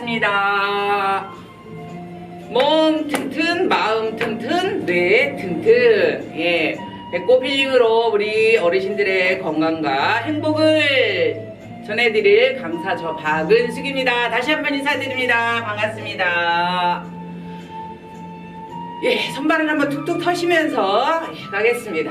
반갑습니다. 몸 튼튼, 마음 튼튼, 뇌 튼튼. 예. 배꼽 힐링으로 우리 어르신들의 건강과 행복을 전해드릴 감사 저 박은숙입니다. 다시 한번 인사드립니다. 반갑습니다. 예, 선발을 한번 툭툭 터시면서 예, 가겠습니다.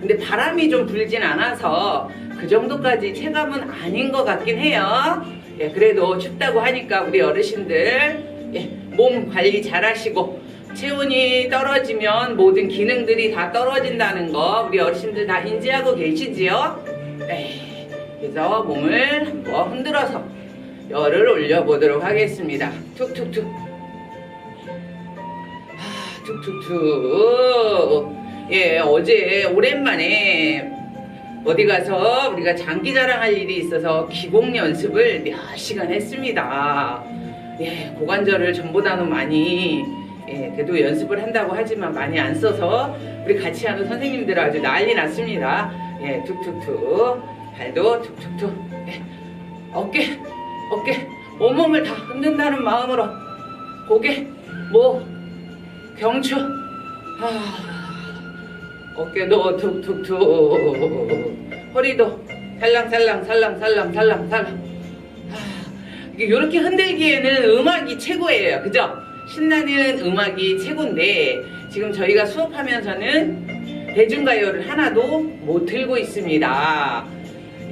근데 바람이 좀 불진 않아서 그 정도까지 체감은 아닌 것 같긴 해요. 예, 그래도 춥다고 하니까 우리 어르신들 예, 몸 관리 잘 하시고 체온이 떨어지면 모든 기능들이 다 떨어진다는 거 우리 어르신들 다 인지하고 계시지요? 예, 그래서 몸을 한번 흔들어서 열을 올려보도록 하겠습니다. 툭툭툭. 아, 툭툭툭. 예, 어제 오랜만에 어디 가서 우리가 장기 자랑할 일이 있어서 기공 연습을 몇 시간 했습니다. 예, 고관절을 전보다는 많이 예, 그래도 연습을 한다고 하지만 많이 안 써서 우리 같이 하는 선생님들 아주 난리 났습니다. 예, 툭툭툭. 발도 툭툭툭. 예, 어깨, 어깨, 온몸을 다 흔든다는 마음으로 고개, 목, 경추. 아, 어깨도 툭툭툭. 허리도 살랑살랑 살랑살랑 살랑살랑. 이렇게 흔들기에는 음악이 최고예요. 그죠? 신나는 음악이 최고인데 지금 저희가 수업하면서는 대중가요를 하나도 못 틀고 있습니다.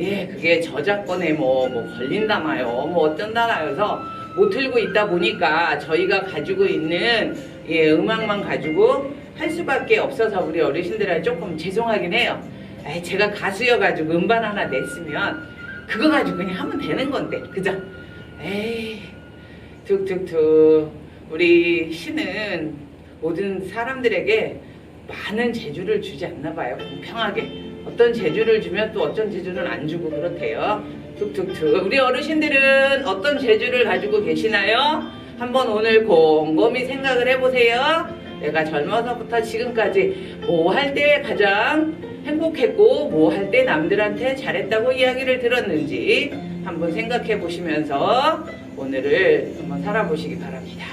예, 그게 저작권에 뭐, 뭐 걸린다나요? 뭐 어쩐다나요? 해서 못 틀고 있다 보니까 저희가 가지고 있는 예, 음악만 가지고 할 수밖에 없어서 우리 어르신들한테 조금 죄송하긴 해요. 에이, 제가 가수여가지고 음반 하나 냈으면 그거 가지고 그냥 하면 되는 건데, 그죠? 에이, 툭툭툭. 우리 신은 모든 사람들에게 많은 재주를 주지 않나 봐요. 공평하게. 어떤 재주를 주면 또 어떤 재주는 안 주고 그렇대요. 툭툭툭. 우리 어르신들은 어떤 재주를 가지고 계시나요? 한번 오늘 곰곰이 생각을 해보세요. 내가 젊어서부터 지금까지 뭐 할 때 가장 행복했고 뭐 할 때 남들한테 잘했다고 이야기를 들었는지 한번 생각해 보시면서 오늘을 한번 살아보시기 바랍니다.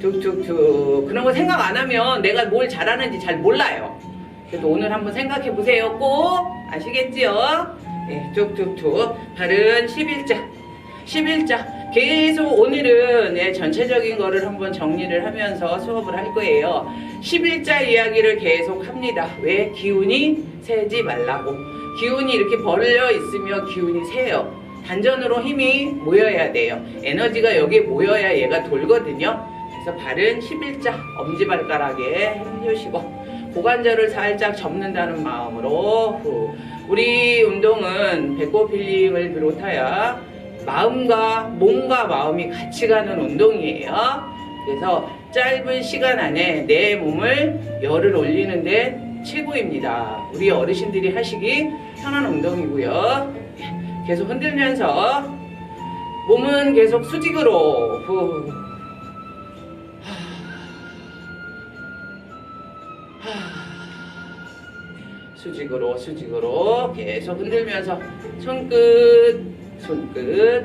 툭툭툭 그런 거 생각 안 하면 내가 뭘 잘하는지 잘 몰라요. 그래도 오늘 한번 생각해 보세요. 꼭 아시겠지요? 예, 툭툭툭 발은 11자 11자 계속 오늘은 예, 전체적인 거를 한번 정리를 하면서 수업을 할 거예요. 11자 이야기를 계속 합니다. 왜? 기운이 새지 말라고. 기운이 이렇게 벌려 있으면 기운이 새요. 단전으로 힘이 모여야 돼요. 에너지가 여기에 모여야 얘가 돌거든요. 그래서 발은 11자 엄지발가락에 힘주시고 고관절을 살짝 접는다는 마음으로 후. 우리 운동은 배꼽 힐링을 비롯하여 마음과 몸과 마음이 같이 가는 운동이에요. 그래서 짧은 시간 안에 내 몸을 열을 올리는데 최고입니다. 우리 어르신들이 하시기 편한 운동이고요. 계속 흔들면서 몸은 계속 수직으로 후. 수직으로 수직으로 계속 흔들면서 손끝 손끝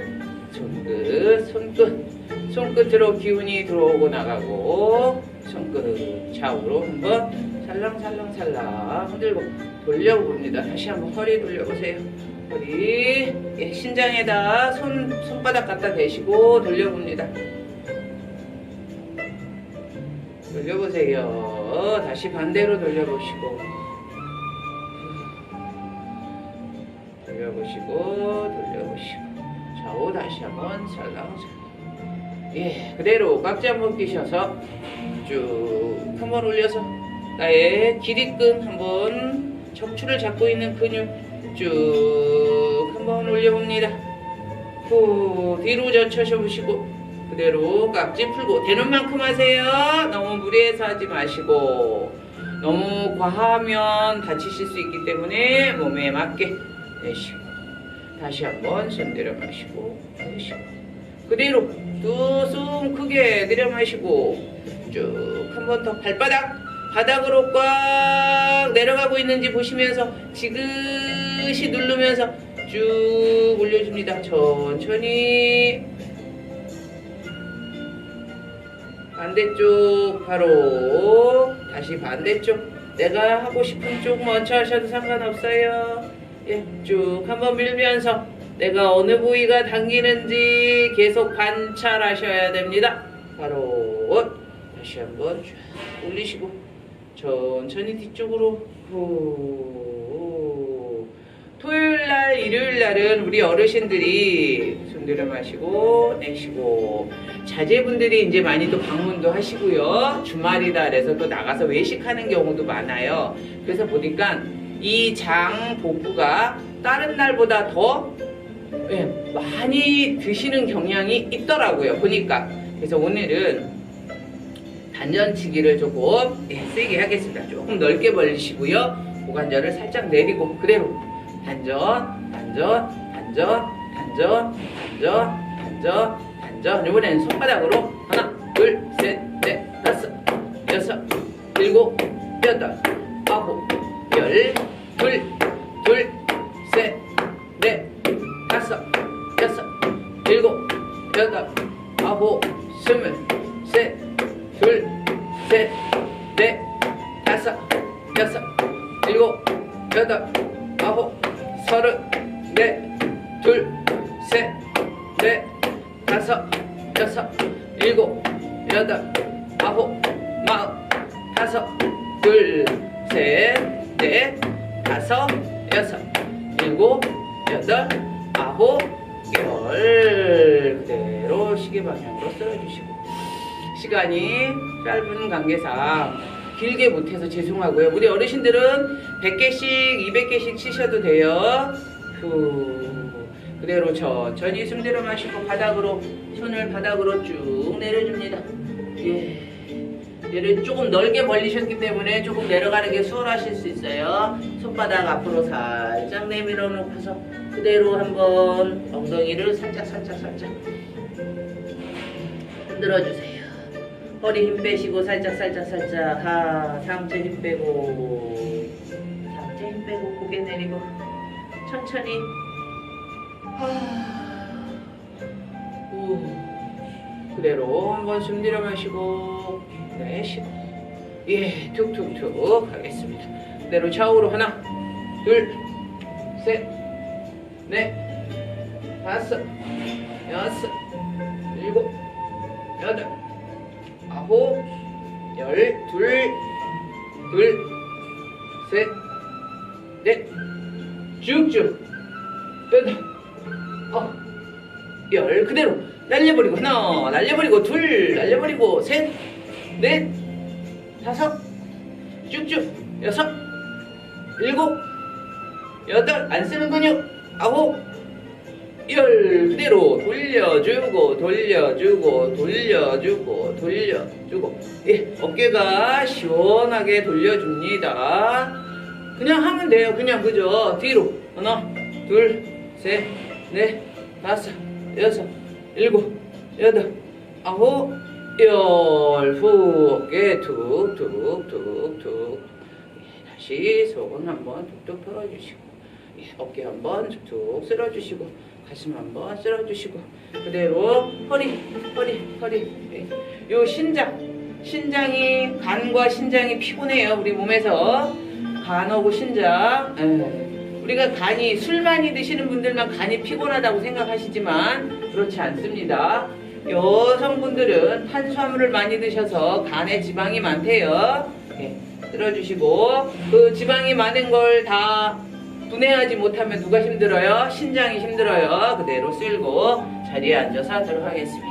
손끝 손끝 손끝으로 기운이 들어오고 나가고 손끝 좌우로 한번 살랑살랑살랑 흔들고 돌려봅니다. 다시 한번 허리 돌려보세요. 허리 예, 신장에다 손 손바닥 갖다 대시고 돌려봅니다. 돌려보세요. 다시 반대로 돌려보시고 돌려보시고 돌려보시고. 좌우 다시 한번 살랑살랑 예 그대로 깍지 한번 끼셔서 쭉 한번 올려서 나의 기립근 한번 척추를 잡고 있는 근육 쭉 한번 올려봅니다. 후 뒤로 젖혀셔 보시고 그대로 깍지 풀고 되는 만큼 하세요. 너무 무리해서 하지 마시고 너무 과하면 다치실 수 있기 때문에 몸에 맞게 내쉬고 다시 한번 숨 내려 마시고 내쉬고. 그대로 두 숨 크게 내려 마시고 쭉 한 번 더 발바닥 바닥으로 꽉 내려가고 있는지 보시면서 지그시 누르면서 쭉 올려줍니다. 천천히. 반대쪽 바로 다시 반대쪽. 내가 하고 싶은 쪽 먼저 하셔도 상관없어요 예, 쭉 한번 밀면서 내가 어느 부위가 당기는지 계속 관찰하셔야 됩니다. 바로 다시 한번 쭉 올리시고 천천히 뒤쪽으로. 후. 토요일 날, 일요일 날은 우리 어르신들이 숨 들여 마시고 내쉬고. 자제분들이 이제 많이 또 방문도 하시고요. 주말이다 그래서 또 나가서 외식하는 경우도 많아요. 그래서 보니까 이 장 복부가 다른 날보다 더 예, 많이 드시는 경향이 있더라고요. 보니까 그래서 오늘은 단전치기를 조금 예, 세게 하겠습니다. 조금 넓게 벌리시고요. 고관절을 살짝 내리고 그대로 단전, 단전, 단전, 단전, 단전, 단전, 단전. 이번에는 손바닥으로 하나, 여섯, 일곱, 여덟, 아홉, 열. 그대로 시계 방향으로 쓸어주시고. 시간이 짧은 관계상 길게 못해서 죄송하고요. 우리 어르신들은 100개씩, 200개씩 치셔도 돼요. 후. 그대로 천천히 숨 들여 마시고 바닥으로 손을 바닥으로 쭉 내려줍니다. 예. 얘를 조금 넓게 벌리셨기 때문에 조금 내려가는 게 수월하실 수 있어요. 손바닥 앞으로 살짝 내밀어 놓고서 그대로 한번 엉덩이를 살짝 살짝 살짝 흔들어 주세요. 허리 힘 빼시고 살짝 살짝 살짝 하 상체 힘 빼고 상체 힘 빼고 고개 내리고 천천히 하 우. 그대로 한번 숨 들여 마시고 내쉬고 예 툭툭툭 하겠습니다. 그대로 좌우로 하나 둘 셋 넷 다섯 여섯 일곱 여덟 아홉 열 둘 둘 셋 넷. 쭉쭉. 여덟 아홉 열. 그대로 날려버리고 하나 날려버리고 둘 날려버리고 셋 넷 다섯 쭉쭉 여섯 일곱 여덟 안 쓰는 근육 아홉. 열 그대로 돌려주고 돌려주고 돌려주고 돌려주고. 예 어깨가 시원하게 돌려줍니다. 그냥 하면 돼요. 그냥 그죠? 뒤로. 하나 둘셋넷 다섯 여섯 일곱 여덟 아홉 열후 어깨 툭툭 툭 툭. 예, 다시 속은 한번 툭툭 털어주시고 예, 어깨 한번 툭툭 쓸어주시고 가슴 한번 쓸어주시고 그대로 허리 허리 허리. 예. 요 신장 신장이 간과 신장이 피곤해요 우리 몸에서. 간하고 신장. 예. 우리가 간이 술 많이 드시는 분들만 간이 피곤하다고 생각하시지만 그렇지 않습니다 여성분들은 탄수화물을 많이 드셔서 간에 지방이 많대요 예. 들어주시고 그 지방이 많은 걸 다 분해하지 못하면 누가 힘들어요? 신장이 힘들어요. 그대로 쓸고 자리에 앉아서 하도록 하겠습니다.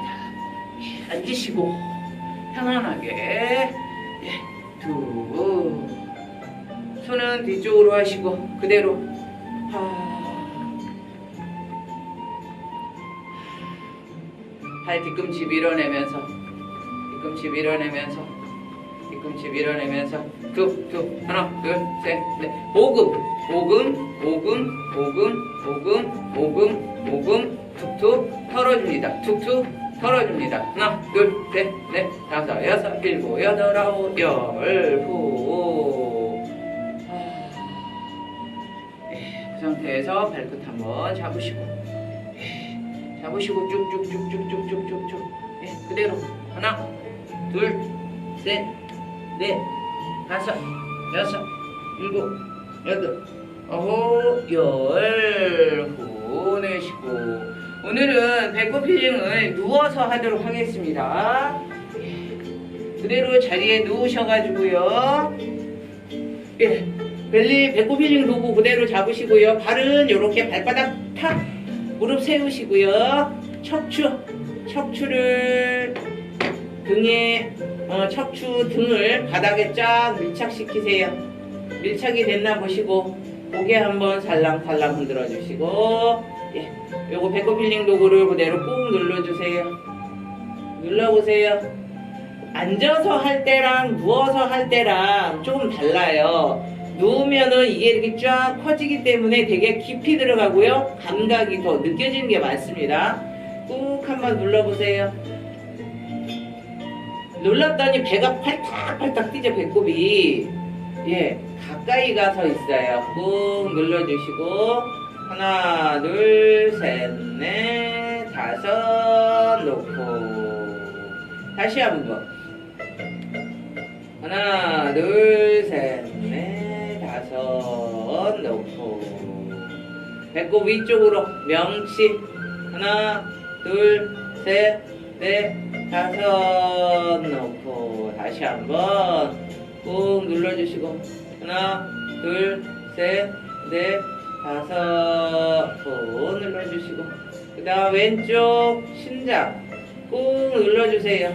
예, 앉으시고 편안하게 예, 두 손은 뒤쪽으로 하시고 그대로 하. 발 뒤꿈치 밀어내면서 뒤꿈치 밀어내면서 뒤꿈치 밀어내면서 툭툭 하나 둘셋넷. 모금 모금 모금 모금 모금 모금 모금 툭툭 털어줍니다. 툭툭 털어줍니다. 하나 둘셋넷 다섯 여섯 일곱 여덟 아홉 열후 예, 그 상태에서 발끝 한번 잡으시고. 예, 잡으시고 쭉쭉쭉쭉쭉쭉쭉쭉 예, 그대로. 하나 둘셋넷 다섯 여섯 일곱 여덟. 아홉 열후 내쉬고. 오늘은 배꼽 힐링을 누워서 하도록 하겠습니다. 예, 그대로 자리에 누우셔가지고요. 예, 벨리 배꼽 힐링 도구 그대로 잡으시고요. 발은 이렇게 발바닥 탁 무릎 세우시고요. 척추, 척추를 등에 어, 척추 등을 바닥에 쫙 밀착시키세요. 밀착이 됐나 보시고 고개 한번 살랑살랑 흔들어 주시고 예, 요거 배꼽 힐링 도구를 그대로 꾹 눌러주세요. 눌러보세요. 앉아서 할 때랑 누워서 할 때랑 조금 달라요. 누우면은 이게 이렇게 쫙 퍼지기 때문에 되게 깊이 들어가고요. 감각이 더 느껴지는 게 많습니다. 꾹 한번 눌러보세요. 눌렀더니 배가 팔딱팔딱 뛰죠, 배꼽이. 예, 가까이 가서 있어요. 꾹 눌러주시고, 하나, 둘, 셋, 넷, 다섯, 놓고. 다시 한 번. 하나, 둘, 셋, 넷, 다섯, 놓고. 배꼽 위쪽으로 명치. 하나, 둘, 셋, 넷, 다섯, 놓고. 다시 한 번. 꾹 눌러주시고. 하나, 둘, 셋, 넷, 다섯. 꾹 눌러주시고. 그 다음 왼쪽 심장. 꾹 눌러주세요.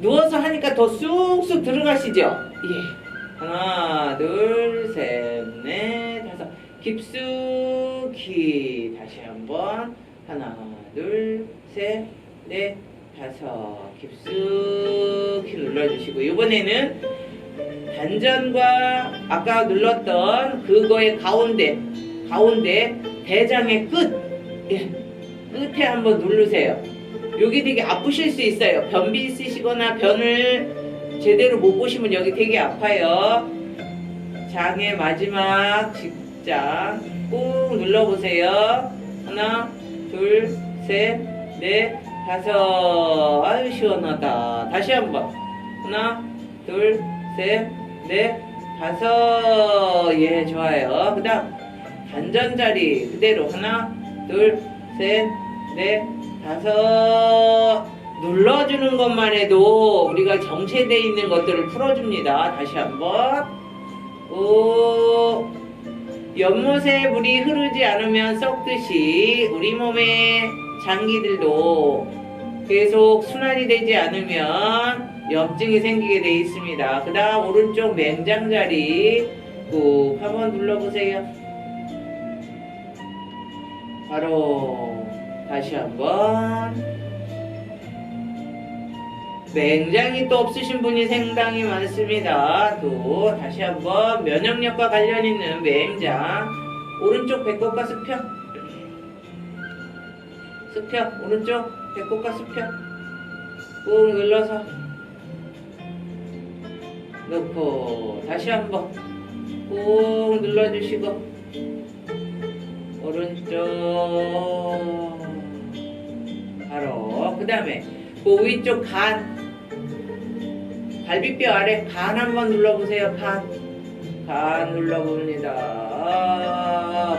누워서 하니까 더 쑥쑥 들어가시죠? 예. 하나, 둘, 셋, 넷, 다섯. 깊숙이. 다시 한 번. 하나, 둘, 셋, 넷, 다섯. 깊숙이 눌러주시고. 이번에는 단전과 아까 눌렀던 그거의 가운데, 가운데 대장의 끝. 예. 끝에 한번 누르세요. 여기 되게 아프실 수 있어요. 변비 있으시거나 변을 제대로 못 보시면 여기 되게 아파요. 장의 마지막 직장 꾹 눌러보세요. 하나, 둘, 셋, 넷, 다섯. 아유, 시원하다. 다시 한 번. 하나, 둘, 셋, 넷, 다섯. 예, 좋아요. 그 다음, 단전 자리 그대로. 하나, 둘, 셋, 넷, 다섯 눌러주는 것만 해도 우리가 정체되어 있는 것들을 풀어줍니다. 다시 한번 오 연못에 물이 흐르지 않으면 썩듯이 우리 몸의 장기들도 계속 순환이 되지 않으면 염증이 생기게 돼 있습니다. 그 다음 오른쪽 맹장 자리 꾹 한번 눌러보세요. 바로 다시 한번 맹장이 또 없으신 분이 상당히 많습니다. 또 다시 한번 면역력과 관련 있는 맹장. 오른쪽 배꼽과 수평. 수평 오른쪽 배꼽과 수평. 꾹 눌러서 넣고 다시 한번 꾹 눌러주시고 오른쪽 바로 그 다음에 그 위쪽 간 갈비뼈 아래 간 한번 눌러보세요 간. 간 눌러봅니다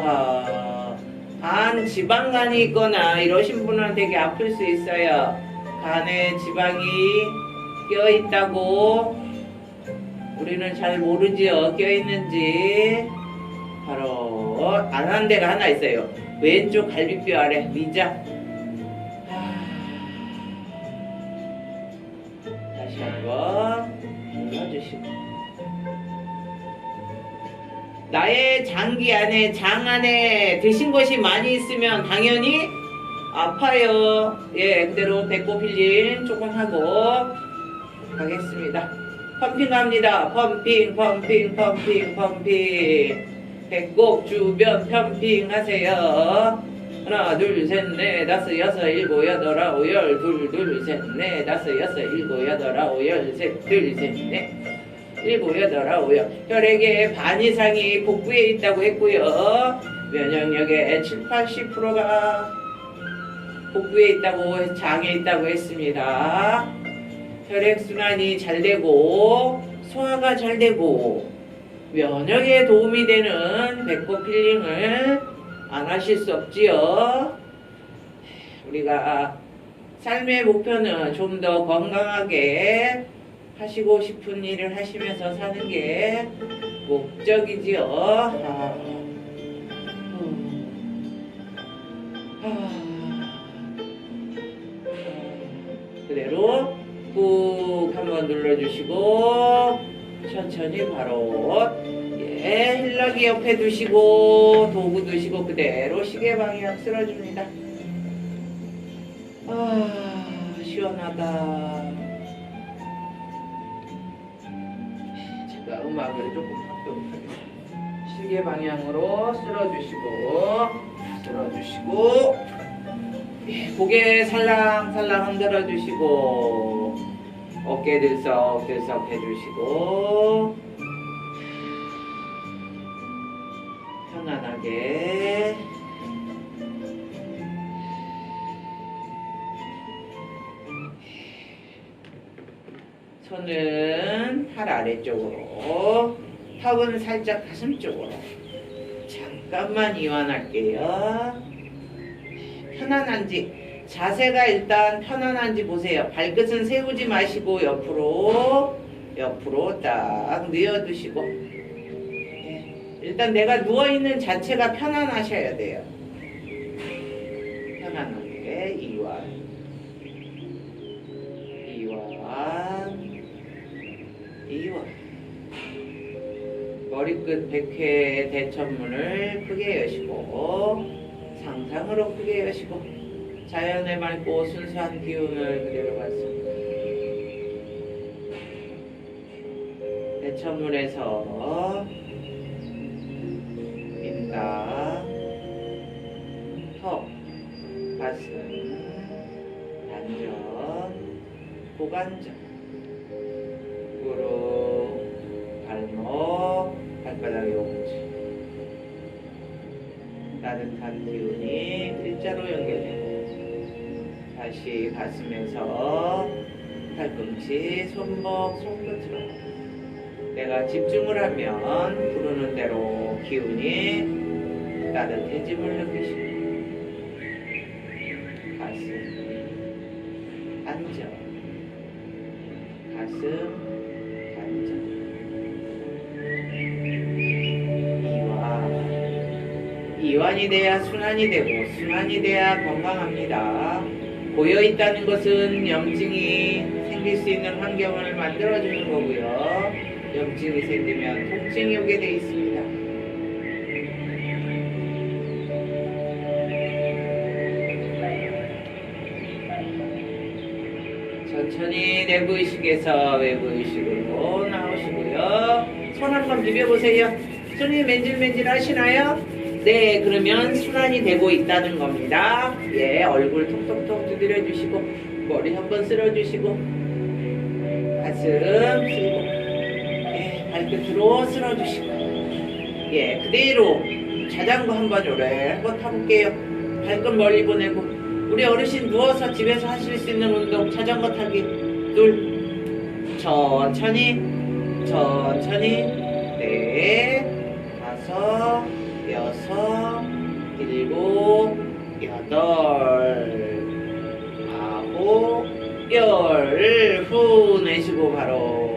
아, 간 지방간이 있거나 이러신 분은 되게 아플 수 있어요 간에 지방이 껴있다고 우리는 잘 모르지요 껴있는지 바로 안한 데가 하나 있어요. 왼쪽 갈비뼈 아래 위장. 나의 장기 안에 장 안에 드신 것이 많이 있으면 당연히 아파요. 예, 그대로 배꼽 힐링 조금 하고 가겠습니다. 펌핑 합니다. 펌핑, 펌핑, 펌핑, 펌핑. 배꼽 주변 펌핑 하세요. 하나, 둘, 셋, 넷, 다섯, 여섯, 일곱, 여덟, 아홉, 열, 둘, 둘, 셋, 넷, 다섯, 여섯, 일곱, 여덟, 아홉, 열, 셋, 둘, 셋, 넷, 일곱, 여덟, 아홉, 열. 혈액의 반 이상이 복부에 있다고 했고요. 면역력의 7, 80%가 복부에 있다고, 장에 있다고 했습니다. 혈액순환이 잘 되고 소화가 잘 되고 면역에 도움이 되는 배꼽 필링을 안 하실 수 없지요. 우리가 삶의 목표는 좀 더 건강하게 하시고 싶은 일을 하시면서 사는 게 목적이지요. 아, 음. 아, 그대로 꾹 한번 눌러주시고 천천히 바로 예 힐러기 옆에 두시고 도구 두시고 그대로 시계 방향 쓸어줍니다. 아 시원하다. 음악을 조금 하겠습니다. 시계 방향으로 쓸어주시고 쓸어주시고 예, 고개 살랑살랑 흔들어 주시고 어깨 들썩들썩 해주시고 편안하게 손은 팔 아래쪽으로 턱은 살짝 가슴 쪽으로. 잠깐만 이완할게요. 편안한지 자세가 일단 편안한지 보세요. 발끝은 세우지 마시고 옆으로 옆으로 딱 뉘어두시고. 예, 일단 내가 누워있는 자체가 편안하셔야 돼요 머리끝 백회 대천문을 크게 여시고 상상으로 크게 여시고 자연의 맑고 순수한 기운을 그대로 받습니다. 대천문에서 인다 턱 가슴 단전 고관절 다시 가슴에서 팔꿈치, 손목, 손끝으로. 내가 집중을 하면 부르는 대로 기운이 따뜻해짐을 느끼시고. 가슴, 안정 가슴, 안정 이완. 이완이 돼야 순환이 되고 순환이 돼야 건강합니다. 고여 있다는 것은 염증이 생길 수 있는 환경을 만들어주는 거고요. 염증이 생기면 통증이 오게 돼 있습니다. 천천히 내부 의식에서 외부 의식으로 나오시고요. 손 한번 비벼보세요. 손이 맨질맨질 하시나요? 네, 그러면 순환이 되고 있다는 겁니다. 예, 얼굴 톡톡톡 두드려 주시고, 머리 한번 쓸어 주시고, 가슴 쓸고, 예, 발끝으로 쓸어 주시고, 예, 그대로 자전거 한번 요래 한번 타볼게요. 발끝 멀리 보내고, 우리 어르신 누워서 집에서 하실 수 있는 운동, 자전거 타기, 둘, 천천히, 천천히, 넷, 다섯, 여섯, 일곱, 여덟, 아홉, 열, 후 내쉬고 바로.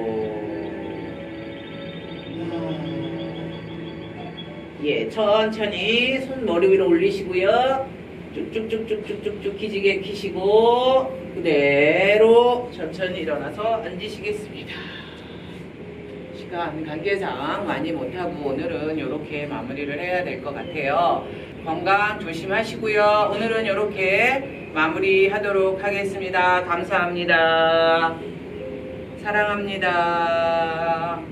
예, 천천히 손 머리 위로 올리시고요. 쭉쭉쭉쭉쭉쭉쭉 기지개 키시고 그대로 천천히 일어나서 앉으시겠습니다. 시간 관계상 많이 못하고 오늘은 이렇게 마무리를 해야 될 것 같아요. 건강 조심하시고요. 오늘은 이렇게 마무리하도록 하겠습니다. 감사합니다. 사랑합니다.